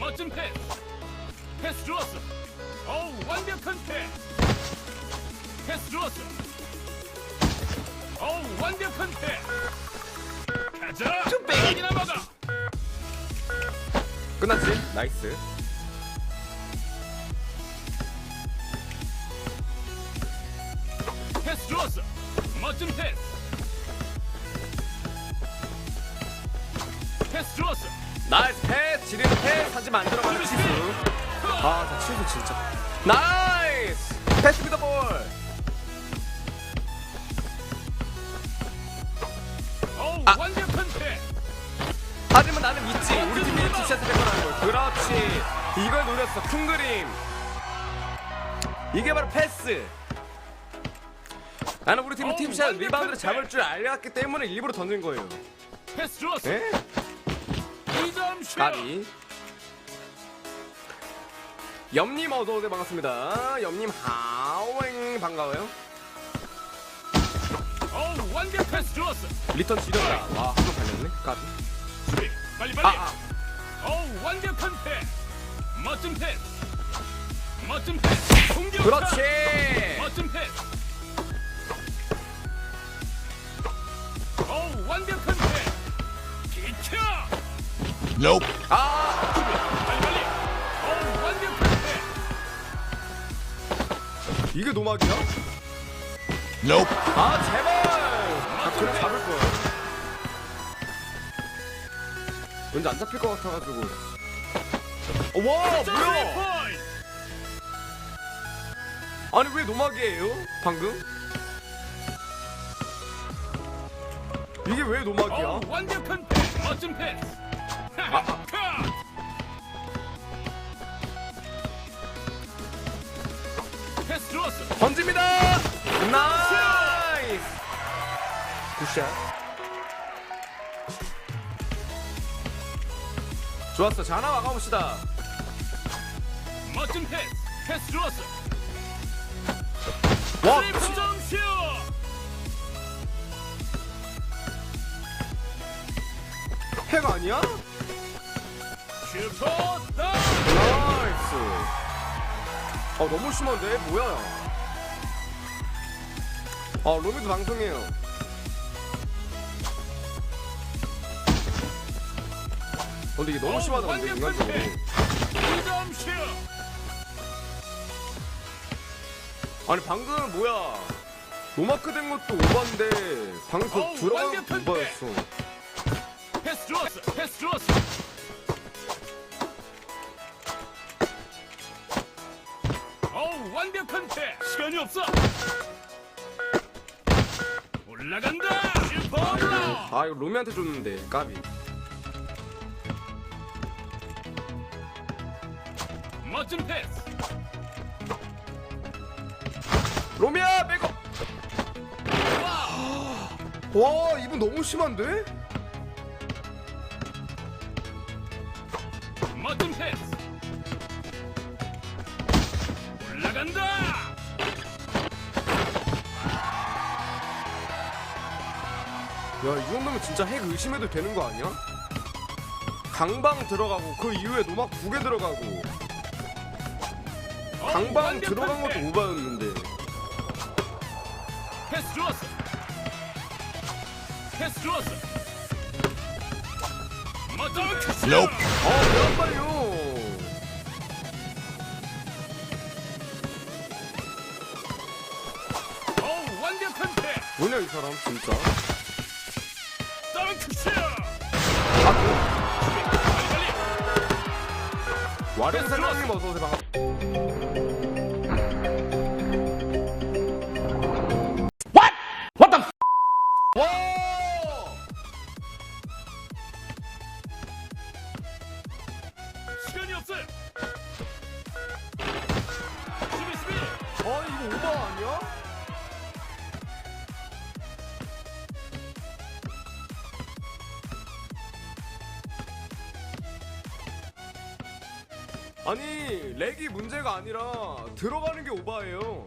멋진 패스. 패스 좋았어. 어우 완벽한 패스. 패스 좋았어. 어우 완벽한 패스. 가자. 뺑이나 막아. 끝났지? 나이스. 패스 좋았어. 멋진 패스. 패스 좋았어. 나이스 패스, 지리는 패스, 하지 만들어가는 치수. 아, 저 치수 진짜. 나이스! 패스 위더 볼! 아. 하지만 나는 믿지. 우리 팀이 티샷을 해보라는 걸. 그렇지. 이걸 노렸어. 큰 그림. 이게 바로 패스. 나는 우리 팀이 팀샷 리바운드를. 잡을 줄 알았기 때문에 일부러 던진 거예요. 패스 좋았어. 에? 2점 슛. 까비. 염님 어서오세요 반갑습니다. 염님 하오잉 반가워요. 어우 완벽 패스 좋았어. 리턴 지렸다. 와, 한번 달렸네. 까비. 수비. 빨리 아, 빨리. 아. 어우 완벽한 패스. 멋진 패스. 멋진 패스. 공격. 그렇지. 멋진 패스. 어우 완벽한 패스. 비켜. 아, 빨리 빨리. 어우 완벽한 패스. 이게 노막이야? 아, 제발. 아, 그래 잡을 거야. 왠지 안 잡힐 것 같아가지고. 어, 와, 뭐야? 아니 왜 노막이에요? 방금? 이게 왜 노막이야? 어우 완벽한 패스. 멋진 패스. 아. 패스 좋았어. 던집니다. 나이스. 굿샷. 좋았어. 자 하나 막아봅시다. 멋진 패스. 패스 좋았어. 와, 트리플 점슛. 핵 아니야? 슈퍼 다. 나이스. 아 너무 심한데 뭐야? 아 로미도 방송해요. 근데 이게 너무 심하다 근데 인간적으로. 2점 슛. 아니 방금 뭐야? 노마크 된 것도 오반데 방금 그 들어간 것도 오바였어. 패스 좋았어. 패스 좋았어. 어우 완벽한 패스. 시간이 없어. 올라간다. 슈퍼. 아 이거 로미한테 줬는데 까비. 멋진 패스. 로미야 백업. 와 이분 너무 심한데? 멋진 패스. 올라간다. 야이 정도면 진짜 핵 의심해도 되는 거 아니야? 강방 들어가고 그 이후에 노막 두 개 들어가고 강방 완벽한 들어간 것도. 오바였는데 패스 좋았어. 패스 좋았어. 멋진 패스. 어왜안 빨려 어우 완벽한 패스. 뭐냐 이 사람 진짜 덩크슛. 아, 빨리. 와렌 사장님 어서 오세요 반갑 아니 렉이 문제가 아니라 들어가는 게 오바예요.